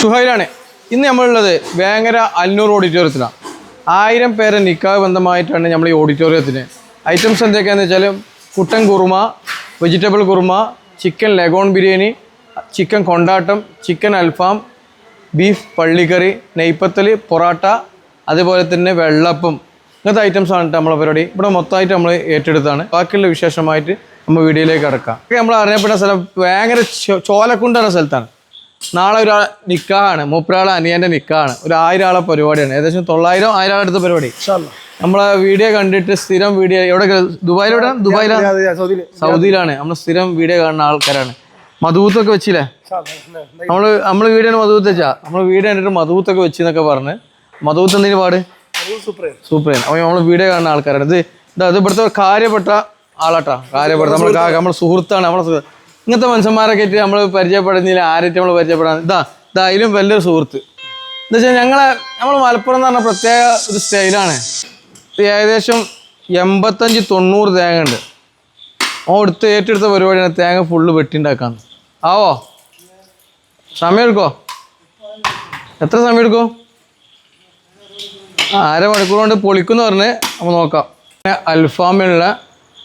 ഷുഹൈലാണ് ഇന്ന് നമ്മളുള്ളത് വേങ്ങര അല്ലൂർ ഓഡിറ്റോറിയത്തിലാണ് ആയിരം പേരെ നിക്കാഹ് ബന്ധമായിട്ടാണ് നമ്മൾ ഈ ഓഡിറ്റോറിയത്തിന് ഐറ്റംസ് എന്തൊക്കെയാണെന്ന് വെച്ചാൽ Kuttan kurma vegetable kurma chicken leghorn biryani chicken കൊണ്ടാട്ടം ചിക്കൻ അൽഫാം ബീഫ് പള്ളിക്കറി നെയ്പ്പത്തൽ പൊറാട്ട അതുപോലെ തന്നെ വെള്ളപ്പം. ഇങ്ങനത്തെ ഐറ്റംസ് ആണ് നമ്മളെ പരിപാടി. ഇവിടെ മൊത്തമായിട്ട് നമ്മൾ ഏറ്റെടുത്താണ്. ബാക്കിയുള്ള വിശേഷമായിട്ട് നമ്മൾ വീഡിയോയിലേക്ക് കിടക്കാം. നമ്മൾ അറിയപ്പെടുന്ന സ്ഥലം ഭയങ്കര ചോലക്കുണ്ടെന്ന സ്ഥലത്താണ്. നാളെ ഒരു നിക്കാഹാണ്. മൂപ്പരാളെ അനിയന്റെ നിക്കാഹാണ്. ഒരു ആയിരം ആളെ പരിപാടിയാണ്. ഏകദേശം തൊള്ളായിരം ആയിരം ആളെ അടുത്ത പരിപാടി. നമ്മളെ വീഡിയോ കണ്ടിട്ട് സ്ഥിരം വീഡിയോ എവിടെ ദുബായിലെവിടെ ദുബായിലാണ് സൗദിയിലാണ്. നമ്മൾ സ്ഥിരം വീഡിയോ കാണുന്ന ആൾക്കാരാണ്. മധുബൂത്തൊക്കെ വെച്ചില്ലേ? നമ്മൾ നമ്മൾ വീഡിയോ മധുബൂത്ത് വെച്ചാ? നമ്മൾ വീഡിയോ കണ്ടിട്ട് മധുബൂത്തൊക്കെ വെച്ചെന്നൊക്കെ പറഞ്ഞ്. മധുബൂത്ത് എന്തിനു പാട്? സൂപ്പർ അപ്പോൾ നമ്മൾ വീഡിയോ കാണുന്ന ആൾക്കാരാണ്. ഇത് ഇതാ ഇവിടുത്തെ കാര്യപ്പെട്ട ആളാട്ടാ. കാര്യപ്പെട്ട നമ്മൾ നമ്മൾ സുഹൃത്താണ്. നമ്മളെ സുഹൃത്ത് ഇങ്ങനത്തെ മനുഷ്യന്മാരൊക്കെ ആയിട്ട് നമ്മൾ പരിചയപ്പെടുന്നില്ല ആരായിട്ട് നമ്മൾ പരിചയപ്പെടാൻ? ഇതാ ഇതാ അതിലും വലിയൊരു സുഹൃത്ത്. എന്താ വെച്ചാൽ ഞങ്ങളെ നമ്മൾ മലപ്പുറം എന്ന് പറഞ്ഞ പ്രത്യേക ഒരു സ്റ്റൈലാണ്. ഏകദേശം എൺപത്തഞ്ച് തൊണ്ണൂറ് തേങ്ങ ഉണ്ട് ഓ എടുത്ത് ഏറ്റെടുത്ത പരിപാടിയാണ് തേങ്ങ ഫുള്ള് വെട്ടിണ്ടാക്കാൻ. ആവോ? സമയം എടുക്കോ? എത്ര സമയം എടുക്കും? അര അരമണിക്കൂർ കൊണ്ട് പൊളിക്കുന്ന പറഞ്ഞ് നമ്മൾ നോക്കാം. അൽഫാമിലുള്ള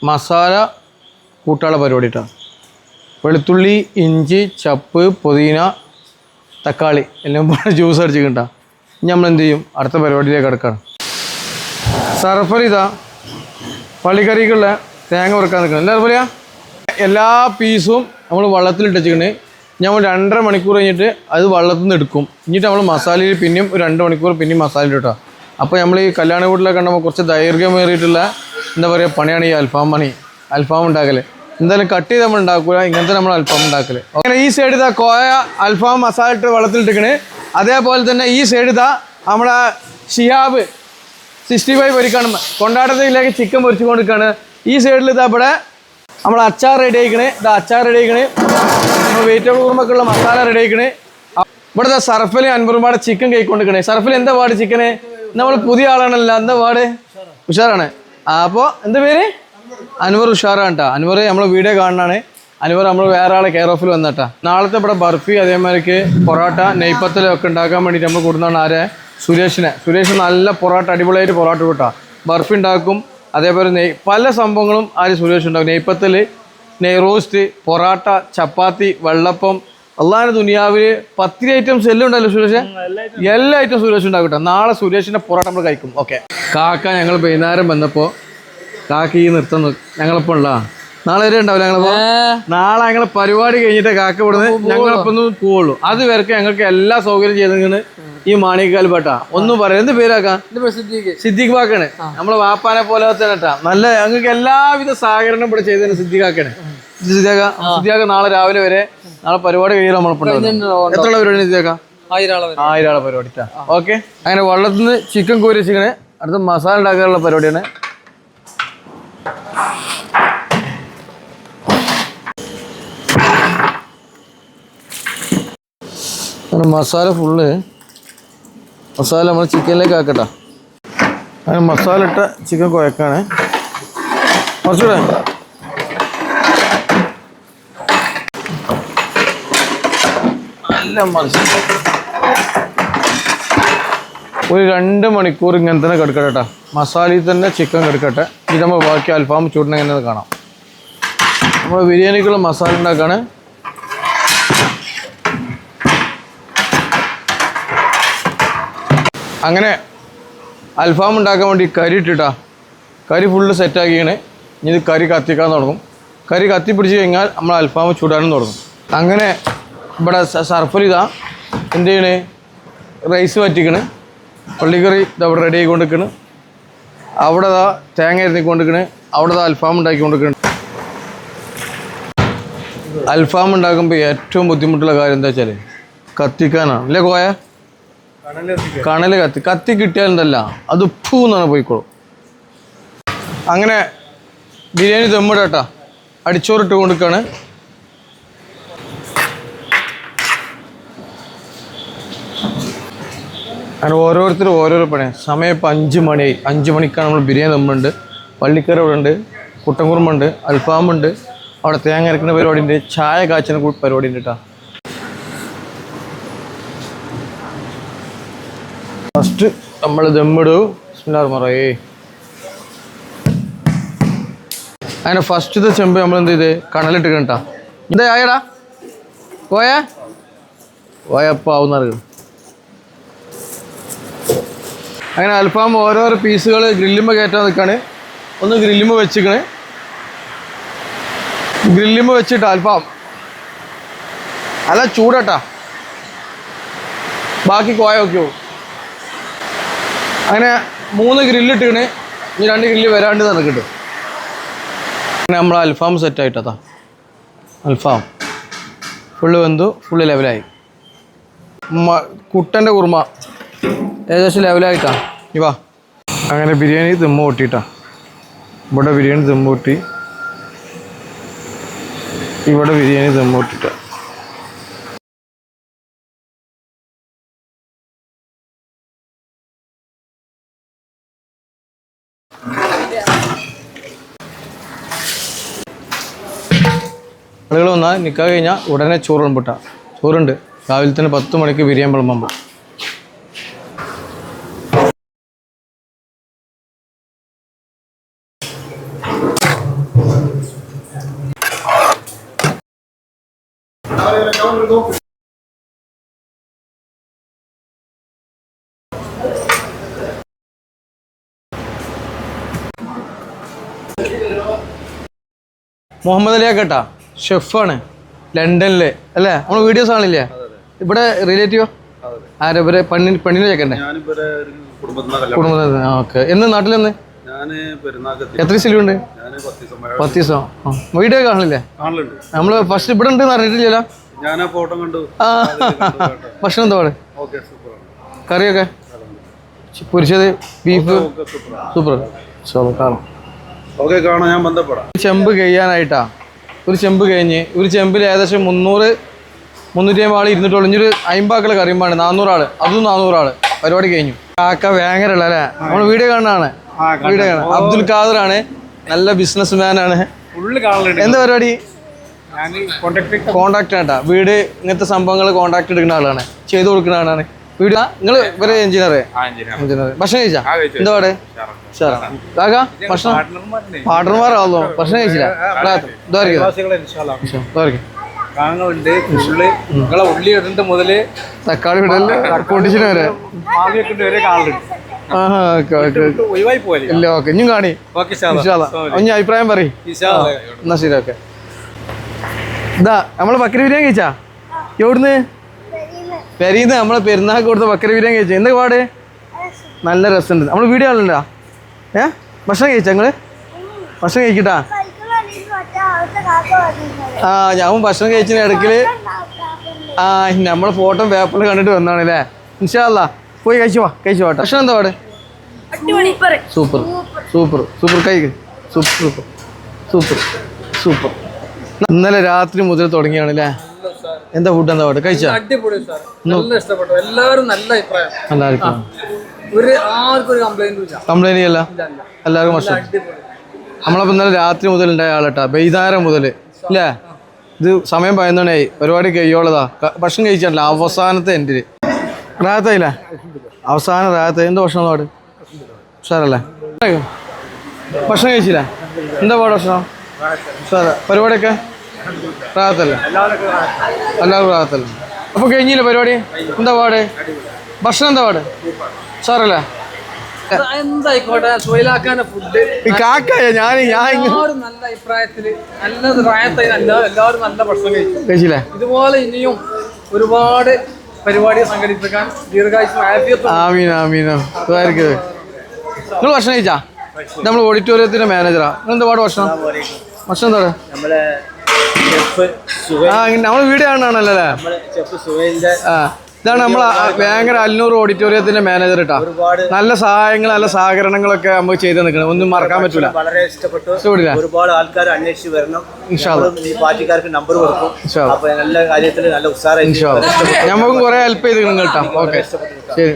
മസാല കൂട്ടാള പരിപാടി വെളുത്തുള്ളി ഇഞ്ചി ചപ്പ് പുതിന തക്കാളി എല്ലാം കൂടെ ജ്യൂസ് അടിച്ചിട്ടുണ്ടാ. ഇനി നമ്മൾ എന്ത് ചെയ്യും? അടുത്ത പരിപാടിയിലേക്ക് കിടക്കണം. സർഫറിതാ പള്ളിക്കറിക്കുള്ള തേങ്ങ വറുക്കാൻ നിൽക്കണം എന്താ സർഫലിയ എല്ലാ പീസും നമ്മൾ വെള്ളത്തിലിട്ട് വെച്ചിട്ടുണ്ട് നമ്മൾ രണ്ടര മണിക്കൂർ കഴിഞ്ഞിട്ട് അത് വള്ളത്തിൽ നിന്ന് എടുക്കും. എന്നിട്ട് നമ്മൾ മസാലയിൽ പിന്നെയും ഒരു രണ്ട് മണിക്കൂർ പിന്നെയും മസാലയിൽ ഇട്ടാം അപ്പോൾ നമ്മൾ ഈ കല്യാണ വീട്ടിലൊക്കെ കണ്ടുമ്പോൾ കുറച്ച് ദൈർഘ്യമേറിയിട്ടുള്ള എന്താ പറയുക പണിയാണ് ഈ അൽഫാം പണി. അൽഫാം ഉണ്ടാക്കൽ എന്തായാലും കട്ട് ചെയ്ത് നമ്മൾ ഉണ്ടാക്കുക ഇങ്ങനത്തെ നമ്മൾ അൽഫാം ഉണ്ടാക്കൽ. അങ്ങനെ ഈ സൈഡ് ഇതാ കോയ അൽഫാം മസാല ഇട്ട് വെള്ളത്തിലിട്ടിക്കണ് അതേപോലെ തന്നെ ഈ സൈഡ് ഇതാ നമ്മളെ ഷിയാബ് സിക്സ്റ്റി ഫൈവ് പൊരിക്കാണ്. കൊണ്ടാട്ടത്തിലേക്ക് ചിക്കൻ പൊരിച്ചു കൊണ്ടിരിക്കുകയാണ് ഈ സൈഡിൽ ഇതാ ഇവിടെ നമ്മൾ അച്ചാർ റെഡി ആയിക്കണേ. ഇതാ അച്ചാർ റെഡി ആയിക്കണേ. വെജിറ്റബിൾ കുറുമ്പൊക്കെയുള്ള മസാല റെഡി ആയിക്കണേ. ഇവിടെ ഇതാ സർഫലി അൻപറുപാട് ചിക്കൻ കഴിക്കൊണ്ടിരിക്കണേ സർഫലി എന്താ പാട് ചിക്കന് നമ്മൾ പുതിയ ആളാണല്ലോ. എന്താ പാട്? ഉഷാറാണ്. അപ്പോൾ എന്താ പേര്? അൻവർ ഉഷാറാണ് കേട്ടോ അൻവർ നമ്മളെ വീഡിയോ കാണാനാണ് അനുവർ നമ്മൾ വേറെ ആളെ കെയർ ഓഫിൽ വന്നിട്ടാ. നാളത്തെ ഇവിടെ ബർഫി അതേമാതിരിക്ക് പൊറോട്ട നെയ്പ്പത്തലൊക്കെ ഉണ്ടാക്കാൻ വേണ്ടിയിട്ട് നമ്മൾ കൊടുത്താണ് ആരെ? സുരേഷിനെ. സുരേഷ് നല്ല പൊറോട്ട അടിപൊളിയായിട്ട് പൊറോട്ട കൂട്ടാ ബർഫി ഉണ്ടാക്കും അതേപോലെ നെയ് പല സംഭവങ്ങളും ആര് സുരേഷ് ഉണ്ടാക്കും. നെയ്പ്പത്തൽ നെയ് റോസ്റ്റ് പൊറാട്ട ചപ്പാത്തി വെള്ളപ്പം. അള്ളാഹിന് ദുനിയാവിൽ പത്തിരി ഐറ്റംസ് എല്ലാം ഉണ്ടല്ലോ സുരേഷ്? എല്ലാ ഐറ്റം. സുരേഷ് ഉണ്ടാക്കും കേട്ടോ നാളെ സുരേഷിന്റെ പൊറോട്ട നമ്മൾ കഴിക്കും. ഓക്കെ. കാക്ക ഞങ്ങൾ വൈകുന്നേരം വന്നപ്പോൾ കാക്ക ഈ നിർത്തം ഞങ്ങളിപ്പോൾ ഉള്ള നാളെ വരെ ഉണ്ടാവില്ല ഞങ്ങളിപ്പോ? നാളെ ഞങ്ങളെ പരിപാടി കഴിഞ്ഞിട്ട് കാക്ക ഇവിടുന്ന് ഞങ്ങളിപ്പോ പോവുള്ളൂ. അത് വരക്ക് ഞങ്ങൾക്ക് എല്ലാ സൗകര്യം ചെയ്തിങ്ങനെ ഈ മാണിക്കാൽ പേട്ട ഒന്നും പറയാം. എന്ത് പേരാക്കാം സിദ്ദിഖ്. ബാക്കാണ് നമ്മളെ വാപ്പാനെ പോലെ തന്നെ നല്ല ഞങ്ങൾക്ക് എല്ലാവിധ സഹകരണം ഇവിടെ ചെയ്തതിന് സിദ്ദിഖാക്കാണ് സിദ്ദിഖാക്ക സിദ്ദിഖാക്ക നാളെ രാവിലെ വരെ നാളെ പരിപാടി കഴിയാൻ നമ്മളെ എത്ര പരിപാടി സിദ്ദിഖാക്ക ആയിരാളെ ആളെ പരിപാടി ഓക്കെ. അങ്ങനെ വെള്ളത്തിൽ നിന്ന് ചിക്കൻ കോരി വെച്ചിങ്ങനെ അടുത്ത മസാല ഉണ്ടാക്കാനുള്ള പരിപാടിയാണ്. മസാല ഫുള്ള് മസാല നമ്മൾ ചിക്കനിലേക്ക് ആക്കട്ടെ. അങ്ങനെ മസാല ഇട്ട ചിക്കൻ കുഴക്കാണ്. കുറച്ചുകൂടെ. നല്ല ഒരു രണ്ട് മണിക്കൂർ ഇങ്ങനെ തന്നെ കിടക്കട്ടെ മസാലയിൽ തന്നെ ചിക്കൻ കിടക്കട്ടെ. ഇത് നമ്മൾ ബാക്കി അൽഫാം ചൂടിനെ എങ്ങനെ കാണാം. നമ്മൾ ബിരിയാണിക്കുള്ള മസാല ഉണ്ടാക്കാണ്. അങ്ങനെ അൽഫാം ഉണ്ടാക്കാൻ വേണ്ടി കരി ഇട്ടിട്ടാ. കരി ഫുള്ള് സെറ്റാക്കിയാണ് ഇനി ഇത് കരി കത്തിക്കാൻ തുടങ്ങും. കരി കത്തി പിടിച്ച് കഴിഞ്ഞാൽ നമ്മൾ അൽഫാം ചൂടാനും തുടങ്ങും. അങ്ങനെ ഇവിടെ സർഫൽ ഇതാ എന്ത് ചെയ്യണേ? റൈസ് വറ്റിക്കണ്. പള്ളിക്കറി ഇതവിടെ റെഡി ആയിക്കൊണ്ടിരിക്കണ്. അവിടെ തേങ്ങ ഇരുന്നിക്കൊണ്ടിരിക്കണ് അവിടെ അൽഫാം ഉണ്ടാക്കിക്കൊണ്ടിരിക്കണ്. അൽഫാം ഉണ്ടാക്കുമ്പോൾ ഏറ്റവും ബുദ്ധിമുട്ടുള്ള കാര്യം എന്താ വെച്ചാൽ കത്തിക്കാനാണ്. അല്ലേ കോയ? കണൽ കത്തി. കത്തി കിട്ടിയാൽ എന്തല്ല? അത് ഉപ്പൂ എന്നാണ് പോയിക്കോളും. അങ്ങനെ ബിരിയാണി ദമ്മിടട്ടാ. അടിച്ചോറിട്ട് കൊടുക്കാണ് അങ്ങനെ ഓരോരുത്തരും ഓരോരോ പണി സമയം ഇപ്പോൾ അഞ്ച് മണിയായി അഞ്ച് മണിക്കാണ് നമ്മൾ ബിരിയാണി തമ്മുണ്ട് പള്ളിക്കറി ഇവിടെ ഉണ്ട് കുട്ടൻകുറുമുണ്ട് അൽഫാമുണ്ട്. അവിടെ തേങ്ങ അരക്കുന്ന പരിപാടി ഉണ്ട് ചായ കാച്ചുന്ന കൂ- പരിപാടി ഉണ്ട് കേട്ടോ ഫസ്റ്റ് നമ്മൾ ദമ്മിടൂ ബിസ്മില്ലാഹിർ മറയേ അങ്ങനെ ഫസ്റ്റത്തെ ചെമ്പ് നമ്മൾ എന്ത് ചെയ്ത്? കണലിട്ട് കേട്ടോ. എന്താ ആയടാ? പോയാ? പോയപ്പാവുന്നറിയും അങ്ങനെ അൽഫാം ഓരോരോ പീസുകൾ ഗ്രില്ലുമ്മ കയറ്റാൻ നിൽക്കാണ് ഒന്ന് ഗ്രില്ലുമ്മ വെച്ചിക്കണേ. ഗ്രില്ലുമ്മ വെച്ചിട്ട് അൽഫാം. അല്ല ചൂടട്ടാ. ബാക്കി കോയ വെക്കോ. അങ്ങനെ മൂന്ന് ഗ്രില്ലിട്ടിക്കണ്. ഇനി രണ്ട് ഗ്രില്ല് വരാണ്ട് നടക്കട്ടെ അങ്ങനെ നമ്മൾ അൽഫാം സെറ്റ് ആയിട്ടതാ. അൽഫാം. ഫുള്ള് വെന്തു ഫുള്ള് ലെവലായി കുട്ടന്റെ കുറുമ. ഏകദേശം ലെവലായിട്ടാ. ഇവാ അങ്ങനെ ബിരിയാണി ദമ്മ് പൊട്ടിട്ടാ ഇവിടെ ബിരിയാണി ദമ്മ് പൊട്ടി ഇവിടെ ബിരിയാണി ദമ്മ് പൊട്ടിട്ടാ ആളുകൾ വന്നാൽ നിൽക്കാൻ കഴിഞ്ഞാൽ ഉടനെ ചോറ് വിളമ്പിട്ട. ചോറുണ്ട്. രാവിലെ തന്നെ പത്ത് മണിക്ക് ബിരിയാണി വിളമ്പുമ്പോൾ മുഹമ്മദ് അലിയ കേട്ടാ. ഷെഫാണ്. ലണ്ടനിൽ. അല്ലേ? നമ്മൾ വീഡിയോസ് കാണില്ലേ? ഇവിടെ റിലേറ്റീവോ ആരെ ഇവരെ? പെണ്ണിന് പെണ്ണിനെ ചേക്കണ്ടേ കുടുംബത്തിന് ഓക്കെ. എന്ന് നാട്ടിലെന്ന്? എത്ര സിലി ഉണ്ട് പത്ത് ദിവസം വീഡിയോ കാണില്ലേ? നമ്മൾ ഫസ്റ്റ് ഇവിടെ ഉണ്ട് അറിഞ്ഞിട്ടില്ലല്ലോ? ഞാൻ ആ ഫോട്ടോ കണ്ടു. ഭക്ഷണം എന്താ പാട്? കറിയൊക്കെ? പൊരിച്ചത് ബീഫ് സൂപ്പർ. ചോളം കാണാം. ഓക്കെ കാണാം ഞാൻ ബന്ധപ്പെടാം. ചെമ്പ് കഴിയാനായിട്ടാ ഒരു ചെമ്പ് കഴിഞ്ഞ് ഒരു ചെമ്പിൽ ഏകദേശം മുന്നൂറ് മുന്നൂറ്റി അമ്പത് ആൾ ഇരുന്നിട്ടുള്ളൂ. ഇനി ഒരു അമ്പതാക്കളെ നാനൂറ് നാനൂറാൾ അതും ആൾ. പരിപാടി കഴിഞ്ഞു. കാക്ക വേങ്ങരുള്ള അല്ലേ? നമ്മൾ വീഡിയോ കാണാണ് വീഡിയോ അബ്ദുൽ ഖാദർ ആണ് നല്ല ബിസിനസ് മാൻ ആണ് എന്താ പരിപാടി? കോണ്ടാക്ട് ആട്ടാ വീട് ഇങ്ങനത്തെ സംഭവങ്ങൾ കോണ്ടാക്ട് എടുക്കുന്ന ആളാണ്. ചെയ്തു കൊടുക്കുന്ന ആളാണ്. വീട് നിങ്ങൾ ഇവരെ എഞ്ചിനീയർ എഞ്ചിനീയർ ഭക്ഷണം കഴിച്ചാ? എന്താ പാടെ. കാക്ക ഭക്ഷണം? പാർട്ണർമാരാണല്ലോ ഭക്ഷണം കഴിച്ചില്ല? നിങ്ങളെ ഉള്ളി ഇടേണ്ട മുതൽ തക്കാളി വിടൽ കൊണ്ടിച്ചിട്ട് വരെ. മാവിയൊക്കെ വരെ കാണലുണ്ട് ഇല്ല ഓക്കെ ഇനിയും കാണി. ഇനി അഭിപ്രായം പറയും. എന്നാ ശരി ഓക്കെ. ഇതാ നമ്മൾ ബക്കരി ബിരിയാണി കഴിച്ചാ? എവിടുന്ന്? പെരീന്ന് നമ്മളെ പെരുന്നാൾ കൊടുത്ത ബക്കരി ബിരിയാണി കഴിച്ചു. എന്താ പാട്? നല്ല രസമുണ്ട്. നമ്മൾ വീഡിയോ ആളുണ്ടാ ഏ? ഭക്ഷണം കഴിച്ചാ നിങ്ങൾ? ഭക്ഷണം കഴിക്കട്ടാ? ആ ഞാൻ ഭക്ഷണം കഴിച്ചതിന് ഇടയ്ക്കിൽ. ആ നമ്മളെ ഫോട്ടോ പേപ്പറിൽ കണ്ടിട്ട് വന്നാണ് അല്ലേ ഇൻഷാല്ല പോയി കഴിച്ചു വാ കഴിച്ചു വാട്ടെ ഭക്ഷണം എന്താ അവിടെ സൂപ്പർ സൂപ്പർ സൂപ്പർ കഴിക്ക് സൂപ്പർ സൂപ്പർ സൂപ്പർ സൂപ്പർ ഇന്നലെ രാത്രി മുതൽ തുടങ്ങിയാണ് അല്ലേ എന്താ ഫുഡ് എന്താ അവിടെ കഴിച്ചാ? അടിപൊളി സാർ. നല്ല ഇഷ്ടപ്പെട്ടു. എല്ലാവരും നല്ല അഭിപ്രായം. എല്ലാവർക്കും ഒരു ആർക്കും ഒരു കംപ്ലൈന്റും കംപ്ലൈന്റ് ചെയ്യല്ല എല്ലാവർക്കും ഭക്ഷണം നമ്മളപ്പോ നമ്മളപ്പോൾ ഇന്നലെ രാത്രി മുതൽ ഉണ്ടായ ആളട്ടാ. ബൈതാരം മുതൽ അല്ലേ ഇത് സമയം പതിനൊന്നായി ഒരുപാട് കഴിയോളതാ. ക- ഭക്ഷണം കഴിച്ചിട്ടില്ല. അവസാനത്തെ എന്റെ റാത്തായില്ലേ അവസാന റാത്ത. എന്ത് ഭക്ഷണം പാട് ഉഷാറല്ലേ? ഭക്ഷണം കഴിച്ചില്ല? എന്താ പാട് ഭക്ഷണം? ഉഷാറ. പരിപാടിയൊക്കെ? റാത്തല്ലേ? എല്ലാവർക്കും റാത്തല്ലേ. അപ്പോൾ കഴിഞ്ഞില്ല പരിപാടി? എന്താ പാട്? ഭക്ഷണം എന്താ പാട്? സാറല്ലേ എന്തായിക്കോട്ടെ സുഹൈലാക്കാന്റെ ഫുഡ് കാക്കയ ഞാൻ ഞാൻ എല്ലാവരും നല്ല അഭിപ്രായത്തിൽ നല്ല എല്ലാവരും നല്ല ഭക്ഷണം കഴിച്ചു കഴിച്ചില്ലേ? ഇതുപോലെ ഇനിയും ഒരുപാട് പരിപാടികൾ സംഘടിപ്പിക്കാൻ ദീർഘായുസ് ആഫിയത്തും ആമീൻ ആമീൻ. സുഖമായിരിക്കും നിങ്ങൾ ഭക്ഷണം കഴിച്ചാ? നമ്മൾ ഓഡിറ്റോറിയത്തിന്റെ മാനേജറാ. നിങ്ങൾ എന്താ പാട് ഭക്ഷണം? ഭക്ഷണം എന്താ നമ്മളെ ഷെഫ് ആ നമ്മൾ വീഡിയോ കാണാണല്ലോ അല്ലേ ആ. ഇതാണ് നമ്മൾ ഭയങ്കര അല്ലൂർ ഓഡിറ്റോറിയത്തിന്റെ മാനേജർ ഇട്ടാ ഒരുപാട് നല്ല സഹായങ്ങൾ നല്ല സഹകരണങ്ങളൊക്കെ നമുക്ക് ചെയ്തു നിൽക്കണം. ഒന്നും മറക്കാൻ പറ്റൂല. വളരെ ഇഷ്ടപ്പെട്ടു. ഒരുപാട് ആൾക്കാർ അന്വേഷിച്ച് വരണം. നമ്മളും ഈ പാർട്ടിക്കാർക്ക് നമ്പർ കൊടുക്കും. നല്ല എല്ലാ കാര്യത്തിലും നല്ല ഉത്സാഹം ഞമ്മക്കും കുറെ ഹെൽപ്പ് ചെയ്ത് കേട്ടോ ഓക്കെ. ശരി.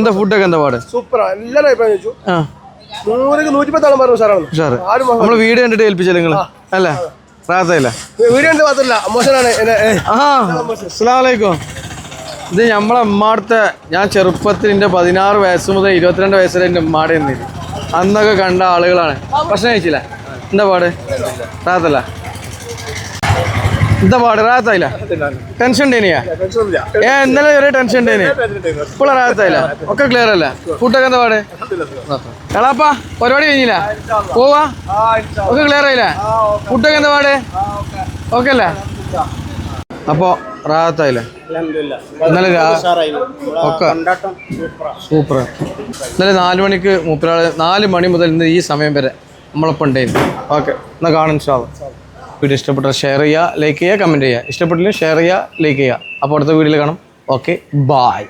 എന്താ ഫുഡൊക്കെ എന്താ പാട്? സൂപ്പർ എല്ലാരും അഭിപ്രായം ചോദിച്ചു. നൂറിക്ക് നൂറ്റിപ്പത്താളം പറഞ്ഞു സാറാണ് ഉഷാറ്. നമ്മൾ വീട് കണ്ടിട്ട് ഏൽപ്പിച്ചല്ലേ നിങ്ങൾ അല്ലേ? റാത്തയില്ല മോശനാണ്. ആ. അസ്സലാമലൈക്കും. ഇത് നമ്മളെ അമ്മാടത്തെ ഞാൻ ചെറുപ്പത്തിൽ എന്റെ പതിനാറ് വയസ്സ് മുതൽ ഇരുപത്തിരണ്ട് വയസ്സ് വരെ എന്റെ അമ്മാടെ നിന്നില്ല അന്നൊക്കെ കണ്ട ആളുകളാണ്. ഭക്ഷണം കഴിച്ചില്ല? എന്താ പാട്? റാത്തല്ല എന്താ പാട്? റാത്തായില്ല ടെൻഷൻ ഉണ്ടേനിയാ? ഏ ഇന്നലെ ഒരു ടെൻഷൻ ഉണ്ടേനി. ഇപ്പോഴും റാത്തായില്ല ഒക്കെ ക്ലിയർ അല്ല? ഫുഡൊക്കെ എന്താ പാട്? എളാപ്പാ പരിപാടി കഴിഞ്ഞില്ല? പോവാ? ഒക്കെ ക്ലിയർ ആയില്ല? ഫുഡൊക്കെ എന്താ പാട്? ഓക്കെ അല്ലേ? അപ്പോ റാത്തായില്ല ഇന്നലെ ഒക്കെ. സൂപ്പർ. ഇന്നലെ നാല് മണിക്ക് മൂപ്പരാൾ നാല് മണി മുതൽ ഇന്ന് ഈ സമയം വരെ നമ്മളൊപ്പം ഉണ്ടായിരുന്നു. ഓക്കെ എന്നാൽ കാണും ഷാവ് വീഡിയോ ഇഷ്ടപ്പെട്ടാൽ ഷെയർ ചെയ്യുക ലൈക്ക് ചെയ്യുക കമന്റ് ചെയ്യുക. ഇഷ്ടപ്പെട്ടില്ലെങ്കിൽ ഷെയർ ചെയ്യുക ലൈക്ക് ചെയ്യുക. അപ്പോൾ അടുത്ത വീഡിയോയിൽ കാണാം. Okay bye